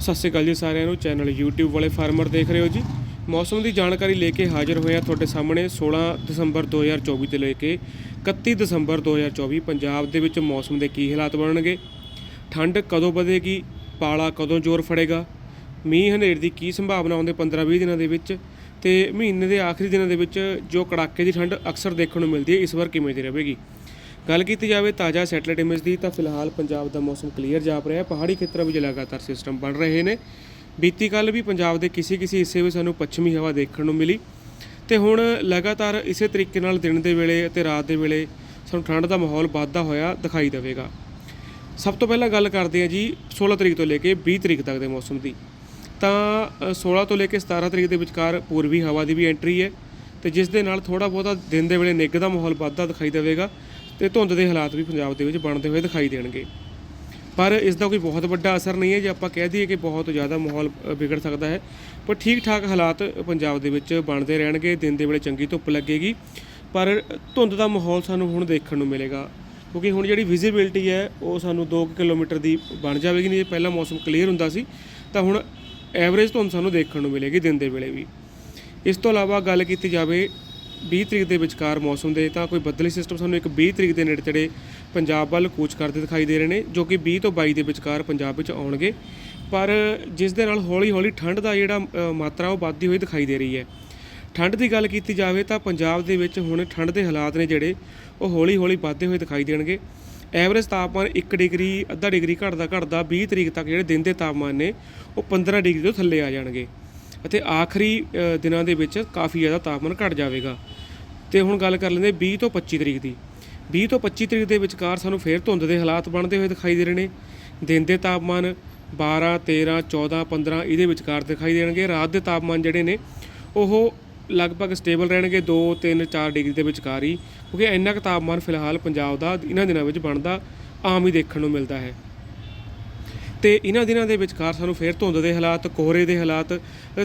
ਸਤਿ ਸ਼੍ਰੀ ਅਕਾਲ ਜੀ ਸਾਰਿਆਂ ਨੂੰ। ਚੈਨਲ YouTube ਵਾਲੇ ਫਾਰਮਰ ਦੇਖ ਰਹੇ ਹੋ ਜੀ। ਮੌਸਮ ਦੀ ਜਾਣਕਾਰੀ ਲੈ ਕੇ ਹਾਜ਼ਰ ਹੋਇਆ ਤੁਹਾਡੇ ਸਾਹਮਣੇ 16 ਦਸੰਬਰ 2024 ਤੋਂ ਲੈ ਕੇ 31 ਦਸੰਬਰ 2024 ਪੰਜਾਬ ਦੇ ਵਿੱਚ ਮੌਸਮ ਦੇ ਕੀ ਹਾਲਾਤ ਬਣਨਗੇ? ਠੰਡ ਕਦੋਂ ਵਧੇਗੀ? ਪਾਲਾ ਕਦੋਂ ਜ਼ੋਰ ਫੜੇਗਾ? ਮੀਂਹ ਹਨੇਰ ਦੀ ਕੀ ਸੰਭਾਵਨਾ ਆਉਂਦੇ 15-20 ਦਿਨਾਂ ਦੇ ਵਿੱਚ? ਤੇ ਮਹੀਨੇ ਦੇ ਆਖਰੀ ਦਿਨਾਂ ਦੇ ਵਿੱਚ ਜੋ ਕੜਾਕੇ ਦੀ ਠੰਡ ਅਕਸਰ ਦੇਖਣ ਨੂੰ ਮਿਲਦੀ ਹੈ, ਇਸ ਵਾਰ ਕਿਵੇਂ ਦੀ ਰਹੇਗੀ? ਗੱਲ ਕੀਤੀ ਜਾਵੇ ਤਾਜ਼ਾ ਸੈਟਲਾਈਟ ਇਮੇਜ ਦੀ ਤਾਂ ਫਿਲਹਾਲ ਪੰਜਾਬ ਦਾ ਮੌਸਮ ਕਲੀਅਰ ਜਾਪ ਰਿਹਾ ਹੈ। ਪਹਾੜੀ ਖੇਤਰਾਂ ਵਿੱਚ ਲਗਾਤਾਰ ਸਿਸਟਮ ਬਣ ਰਹੇ ਨੇ। ਬੀਤੀ ਕੱਲ ਵੀ ਪੰਜਾਬ ਦੇ ਕਿਸੇ ਕਿਸੇ ਹਿੱਸੇ ਵਿੱਚ ਸਾਨੂੰ ਪੱਛਮੀ ਹਵਾ ਦੇਖਣ ਨੂੰ ਮਿਲੀ। ਤੇ ਹੁਣ ਲਗਾਤਾਰ ਇਸੇ ਤਰੀਕੇ ਨਾਲ ਦਿਨ ਦੇ ਵੇਲੇ ਅਤੇ ਰਾਤ ਦੇ ਵੇਲੇ ਸਾਨੂੰ ਠੰਡ ਦਾ ਮਾਹੌਲ ਵੱਧਦਾ ਹੋਇਆ ਦਿਖਾਈ ਦੇਵੇਗਾ। ਸਭ ਤੋਂ ਪਹਿਲਾਂ ਗੱਲ ਕਰਦੇ ਹਾਂ ਜੀ 16 ਤਰੀਕ ਤੋਂ ਲੈ ਕੇ 20 ਤਰੀਕ ਤੱਕ ਦੇ ਮੌਸਮ ਦੀ। ਤਾਂ ਅ, 16 ਤੋਂ ਲੈ ਕੇ 17 ਤਰੀਕ ਦੇ ਵਿਚਕਾਰ ਪੂਰਬੀ ਹਵਾ ਦੀ ਵੀ ਐਂਟਰੀ ਹੈ। ਤੇ ਜਿਸ ਦੇ ਨਾਲ ਥੋੜਾ ਬਹੁਤਾ ਦਿਨ ਦੇ ਵੇਲੇ ਨਿੱਘ ਦਾ ਮਾਹੌਲ ਵੱਧਦਾ ਦਿਖਾਈ ਦੇਵੇਗਾ। ਤੇ ਧੁੰਦ ਦੇ ਹਾਲਾਤ ਵੀ ਪੰਜਾਬ ਦੇ ਵਿੱਚ ਬਣਦੇ ਹੋਏ ਦਿਖਾਈ ਦੇਣਗੇ। ਪਰ ਇਸ ਦਾ ਕੋਈ ਬਹੁਤ ਵੱਡਾ ਅਸਰ ਨਹੀਂ ਹੈ, ਜੇ ਆਪਾਂ ਕਹਿ ਦਈਏ ਕਿ ਬਹੁਤ ਜ਼ਿਆਦਾ ਮਾਹੌਲ ਵਿਗੜ ਸਕਦਾ ਹੈ। ਪਰ ਠੀਕ ਠਾਕ ਹਾਲਾਤ ਪੰਜਾਬ ਦੇ ਵਿੱਚ ਬਣਦੇ ਰਹਿਣਗੇ, ਦਿਨ ਦੇ ਵੇਲੇ ਚੰਗੀ ਧੁੱਪ ਲੱਗੇਗੀ। ਪਰ ਧੁੰਦ ਦਾ ਮਾਹੌਲ ਸਾਨੂੰ ਹੁਣ ਦੇਖਣ ਨੂੰ ਮਿਲੇਗਾ। ਕਿਉਂਕਿ ਹੁਣ ਜਿਹੜੀ ਵਿਜ਼ਿਬਿਲਟੀ ਹੈ, ਉਹ ਸਾਨੂੰ 2 ਕਿਲੋਮੀਟਰ ਦੀ ਬਣ ਜਾਵੇਗੀ। ਨਹੀਂ, ਜੇ ਪਹਿਲਾਂ ਮੌਸਮ ਕਲੀਅਰ ਹੁੰਦਾ ਸੀ, ਤਾਂ ਹੁਣ ਐਵਰੇਜ ਧੁੰਦ ਸਾਨੂੰ ਦੇਖਣ ਨੂੰ ਮਿਲੇਗੀ ਦਿਨ ਦੇ ਵੇਲੇ ਵੀ। ਇਸ ਤੋਂ ਇਲਾਵਾ ਗੱਲ ਕੀਤੀ ਜਾਵੇ 20 ਤਰੀਕ ਦੇ ਵਿਚਕਾਰ ਮੌਸਮ ਦੇ, ਤਾਂ ਕੋਈ ਬੱਦਲੀ ਸਿਸਟਮ ਸਾਨੂੰ ਇੱਕ 20 ਤਰੀਕ ਦੇ ਨੇੜੇ ਤੇੜੇ ਪੰਜਾਬ ਵੱਲ ਕੂਚ ਕਰਦੇ ਦਿਖਾਈ ਦੇ ਰਹੇ ਨੇ, ਜੋ ਕਿ 20 ਤੋਂ 22 ਦੇ ਵਿਚਕਾਰ ਪੰਜਾਬ ਵਿੱਚ ਆਉਣਗੇ। ਪਰ ਜਿਸ ਦੇ ਨਾਲ ਹੌਲੀ-ਹੌਲੀ ਠੰਡ ਦਾ ਜਿਹੜਾ ਮਾਤਰਾ ਉਹ ਵੱਧਦੀ ਹੋਈ ਦਿਖਾਈ ਦੇ ਰਹੀ ਹੈ। ਠੰਡ ਦੀ ਗੱਲ ਕੀਤੀ ਜਾਵੇ ਤਾਂ ਪੰਜਾਬ ਦੇ ਵਿੱਚ ਹੁਣ ਠੰਡ ਦੇ ਹਾਲਾਤ ਨੇ ਜਿਹੜੇ, ਉਹ ਹੌਲੀ-ਹੌਲੀ ਵੱਧਦੇ ਹੋਏ ਦਿਖਾਈ ਦੇਣਗੇ। ਐਵਰੇਜ ਤਾਪਮਾਨ 1 ਡਿਗਰੀ, ਅੱਧਾ ਡਿਗਰੀ ਘਟਦਾ ਘਟਦਾ 20 ਤਰੀਕ ਤੱਕ ਜਿਹੜੇ ਦਿਨ ਦੇ ਤਾਪਮਾਨ ਨੇ, ਉਹ 15 ਡਿਗਰੀ ਤੋਂ ਥੱਲੇ ਆ ਜਾਣਗੇ। ਅਤੇ ਆਖਰੀ ਦਿਨਾਂ ਦੇ ਵਿੱਚ ਕਾਫੀ ਜ਼ਿਆਦਾ ਤਾਪਮਾਨ ਘਟ ਜਾਵੇਗਾ। ਤੇ ਹੁਣ ਗੱਲ ਕਰ ਲੈਂਦੇ 20 ਤੋਂ 25 ਤਰੀਕ ਦੀ। 20 ਤੋਂ 25 ਤਰੀਕ ਦੇ ਵਿਚਕਾਰ ਸਾਨੂੰ ਫੇਰ ਧੁੰਦ ਦੇ ਹਾਲਾਤ ਬਣਦੇ ਹੋਏ ਦਿਖਾਈ ਦੇ ਰਹੇ ਨੇ। ਦਿਨ ਦੇ ਤਾਪਮਾਨ 12 13 14 15 ਇਹਦੇ ਵਿਚਕਾਰ ਦਿਖਾਈ ਦੇਣਗੇ। ਰਾਤ ਦੇ ਤਾਪਮਾਨ ਜਿਹੜੇ ਨੇ, ਉਹ ਲਗਭਗ ਸਟੇਬਲ ਰਹਿਣਗੇ 2 3 4 ਡਿਗਰੀ ਦੇ ਵਿਚਕਾਰ ਹੀ। ਕਿਉਂਕਿ ਇੰਨਾ ਕੁ ਤਾਪਮਾਨ ਫਿਲਹਾਲ ਪੰਜਾਬ ਦਾ ਇਹਨਾਂ ਦਿਨਾਂ ਵਿੱਚ ਬਣਦਾ ਆਮ ਹੀ ਦੇਖਣ ਨੂੰ ਮਿਲਦਾ ਹੈ। ਤੇ ਇਹਨਾਂ ਦਿਨਾਂ ਦੇ ਵਿਚਕਾਰ ਸਾਨੂੰ ਫੇਰ ਧੁੰਦ ਦੇ ਹਾਲਾਤ, ਕੋਹਰੇ ਦੇ ਹਾਲਾਤ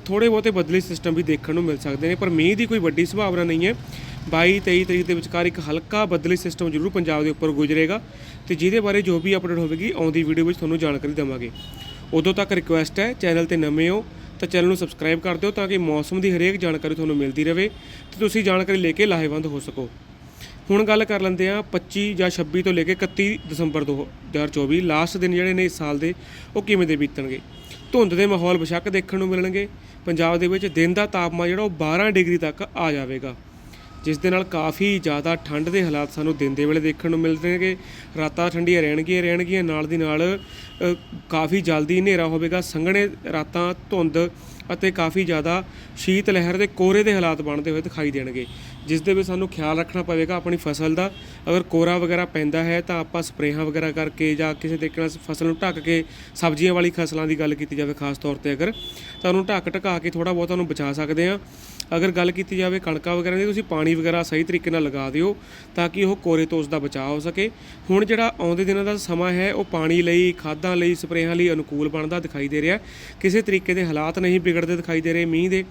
ਥੋੜੇ ਬਹੁਤੇ ਬਦਲੀ ਸਿਸਟਮ ਵੀ ਦੇਖਣ ਨੂੰ ਮਿਲ ਸਕਦੇ ਨੇ, ਪਰ ਮੀਂਹ ਦੀ ਕੋਈ ਵੱਡੀ ਸੰਭਾਵਨਾ ਨਹੀਂ ਹੈ। 22 23 ਤਰੀਕ ਦੇ ਵਿਚਕਾਰ ਇੱਕ ਹਲਕਾ ਬਦਲੀ ਸਿਸਟਮ ਜ਼ਰੂਰ ਪੰਜਾਬ ਦੇ ਉੱਪਰ ਗੁਜ਼ਰੇਗਾ ਤੇ ਜਿਹਦੇ ਬਾਰੇ ਜੋ ਵੀ ਅਪਡੇਟ ਹੋਵੇਗੀ, ਆਉਂਦੀ ਵੀਡੀਓ ਵਿੱਚ ਤੁਹਾਨੂੰ ਜਾਣਕਾਰੀ ਦੇਵਾਂਗੇ। ਉਦੋਂ ਤੱਕ ਰਿਕੁਐਸਟ ਹੈ ਚੈਨਲ ਤੇ ਨਵੇਂ ਹੋ ਤਾਂ ਚੈਨਲ ਨੂੰ ਸਬਸਕ੍ਰਾਈਬ ਕਰ ਦਿਓ ਤਾਂ ਕਿ ਮੌਸਮ ਦੀ ਹਰੇਕ ਜਾਣਕਾਰੀ ਤੁਹਾਨੂੰ ਮਿਲਦੀ ਰਹੇ ਤੇ ਤੁਸੀਂ ਜਾਣਕਾਰੀ ਲੈ ਕੇ ਲਾਹੇਵੰਦ ਹੋ ਸਕੋ। ਹੁਣ ਗੱਲ ਕਰ ਲੈਂਦੇ ਆ 25 ਜਾਂ 26 ਤੋਂ ਲੈ ਕੇ 31 ਦਸੰਬਰ 2024 ਲਾਸਟ ਦਿਨ ਜਿਹੜੇ ਨੇ ਇਸ ਸਾਲ ਦੇ, ਉਹ ਕਿਵੇਂ ਦੇ ਬੀਤਣਗੇ? ਧੁੰਦ ਦੇ ਮਾਹੌਲ ਬਸ਼ੱਕ ਦੇਖਣ ਨੂੰ ਮਿਲਣਗੇ। ਪੰਜਾਬ ਦੇ ਵਿੱਚ ਦਿਨ ਦਾ ਤਾਪਮਾਨ ਜਿਹੜਾ ਉਹ 12 ਡਿਗਰੀ ਤੱਕ ਆ ਜਾਵੇਗਾ, ਜਿਸ ਦੇ ਨਾਲ ਕਾਫੀ ਜ਼ਿਆਦਾ ਠੰਡ ਦੇ ਹਾਲਾਤ ਸਾਨੂੰ ਦਿਨ ਦੇ ਵੇਲੇ ਦੇਖਣ ਨੂੰ ਮਿਲਣਗੇ। ਰਾਤਾਂ ਠੰਡੀਆਂ ਰਹਿਣਗੀਆਂ ਰਹਿਣਗੀਆਂ, ਨਾਲ ਦੀ ਨਾਲ ਕਾਫੀ ਜਲਦੀ ਹਨੇਰਾ ਹੋਵੇਗਾ। ਸੰਘਣੇ ਰਾਤਾਂ ਧੁੰਦ ਅਤੇ ਕਾਫੀ ਜ਼ਿਆਦਾ ਸ਼ੀਤ ਲਹਿਰ ਦੇ ਕੋਰੇ ਦੇ ਹਾਲਾਤ ਬਣਦੇ ਹੋਏ ਦਿਖਾਈ ਦੇਣਗੇ, ਜਿਸ ਦੇ ਵਿੱਚ ਸਾਨੂੰ ਖਿਆਲ ਰੱਖਣਾ ਪਵੇਗਾ ਆਪਣੀ ਫਸਲ ਦਾ। ਅਗਰ ਕੋਰਾ ਵਗੈਰਾ ਪੈਂਦਾ ਹੈ ਤਾਂ ਆਪਾਂ ਸਪਰੇਹਾਂ ਵਗੈਰਾ ਕਰਕੇ ਜਾਂ ਕਿਸੇ ਤਰੀਕੇ ਨਾਲ ਫਸਲ ਨੂੰ ਢੱਕ ਕੇ ਸਬਜ਼ੀਆਂ ਵਾਲੀ ਫਸਲਾਂ ਦੀ ਗੱਲ ਕੀਤੀ ਜਾਵੇ, ਖਾਸ ਤੌਰ ਤੇ ਅਗਰ, ਤਾਂ ਉਹਨੂੰ ਢੱਕ ਢਕਾ ਕੇ ਥੋੜਾ ਬਹੁਤਾ ਉਹਨੂੰ ਬਚਾ ਸਕਦੇ ਆ ਅਗਰ ਗੱਲ ਕੀਤੀ ਜਾਵੇ ਕਣਕਾਂ ਵਗੈਰਾ ਦੀ, ਤੁਸੀਂ ਪਾਣੀ ਵਗੈਰਾ ਸਹੀ ਤਰੀਕੇ ਨਾਲ ਲਗਾ ਦਿਓ ਤਾਂ ਕਿ ਉਹ ਕੋਰੇ ਤੋਂ ਉਸ ਦਾ ਬਚਾਅ ਹੋ ਸਕੇ। ਹੁਣ ਜਿਹੜਾ ਆਉਂਦੇ ਦਿਨਾਂ ਦਾ ਸਮਾਂ ਹੈ, ਉਹ ਪਾਣੀ ਲਈ, ਖਾਦਾਂ ਲਈ, ਸਪਰੇਹਾਂ ਲਈ ਅਨੁਕੂਲ ਬਣਦਾ ਦਿਖਾਈ ਦੇ ਰਿਹਾ। ਕਿਸੇ ਤਰੀਕੇ ਦੇ ਹਾਲਾਤ ਨਹੀਂ ਵਿਗੜਦੇ ਦਿਖਾਈ ਦੇ ਰਹੇ ਮੀਂਹ ਦੇ।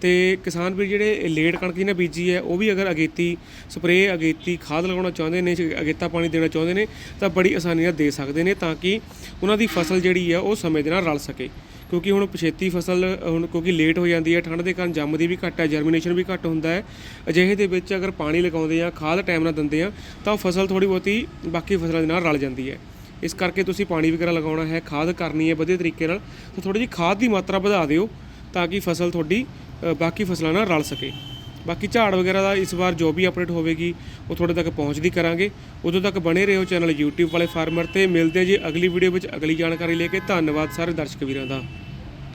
ਤੇ ਕਿਸਾਨ ਵੀ ਜਿਹੜੇ ਲੇਟ ਕਣਕ ਜਿਹਨਾਂ ਬੀਜੀ ਹੈ, ਉਹ ਵੀ ਅਗਰ ਅਗੇਤੀ ਸਪਰੇਅ, ਅਗੇਤੀ ਖਾਦ ਲਗਾਉਣਾ ਚਾਹੁੰਦੇ ਨੇ, ਅਗੇਤਾ ਪਾਣੀ ਦੇਣਾ ਚਾਹੁੰਦੇ ਨੇ, ਤਾਂ ਬੜੀ ਆਸਾਨੀ ਨਾਲ ਦੇ ਸਕਦੇ ਨੇ ਤਾਂ ਕਿ ਉਹਨਾਂ ਦੀ ਫਸਲ ਜਿਹੜੀ ਹੈ, ਉਹ ਸਮੇਂ ਦੇ ਨਾਲ ਰਲ ਸਕੇ। ਕਿਉਂਕਿ ਹੁਣ ਪਛੇਤੀ ਫਸਲ, ਹੁਣ ਕਿਉਂਕਿ ਲੇਟ ਹੋ ਜਾਂਦੀ ਹੈ, ਠੰਡ ਦੇ ਕਾਰਨ ਜੰਮਦੀ ਵੀ ਘੱਟ ਹੈ ਜਰਮੀਨੇਸ਼ਨ ਵੀ ਘੱਟ ਹੁੰਦਾ ਹੈ। ਅਜਿਹੇ ਦੇ ਵਿੱਚ ਅਗਰ ਪਾਣੀ ਲਗਾਉਂਦੇ ਆ ਖਾਦ ਟਾਈਮ ਨਾਲ ਦਿੰਦੇ ਆ ਤਾਂ ਉਹ ਫਸਲ ਥੋੜੀ ਬਹੁਤੀ ਬਾਕੀ ਫਸਲਾਂ ਦੇ ਨਾਲ ਰਲ ਜਾਂਦੀ ਹੈ। ਇਸ ਕਰਕੇ ਤੁਸੀਂ ਪਾਣੀ ਵਗੈਰਾ ਲਗਾਉਣਾ ਹੈ, ਖਾਦ ਕਰਨੀ ਹੈ ਵਧੀਆ ਤਰੀਕੇ ਨਾਲ, ਤਾਂ ਥੋੜੀ ਜਿਹੀ ਖਾਦ ਦੀ ਮਾਤਰਾ ਵਧਾ ਦਿਓ, ਤਾਂ ਕਿ ਫਸਲ ਤੁਹਾਡੀ ਬਾਕੀ ਫਸਲਾਂ ਨਾਲ ਰਲ ਸਕੇ। ਬਾਕੀ ਝਾੜ ਵਗੈਰਾ ਦਾ ਇਸ ਵਾਰ ਜੋ ਵੀ ਅਪਡੇਟ ਹੋਵੇਗੀ, ਉਹ ਤੁਹਾਡੇ ਤੱਕ ਪਹੁੰਚਦੀ ਕਰਾਂਗੇ। ਉਦੋਂ ਤੱਕ ਬਣੇ ਰਹੋ ਚੈਨਲ YouTube ਵਾਲੇ ਫਾਰਮਰ ਤੇ। ਮਿਲਦੇ ਹਾਂ ਜੀ ਅਗਲੀ ਵੀਡੀਓ ਵਿੱਚ। ਅਗਲੀ ਜਾਣਕਾਰੀ ਲੈ ਕੇ। ਧੰਨਵਾਦ ਸਾਰੇ ਦਰਸ਼ਕ ਵੀਰਾਂ ਦਾ।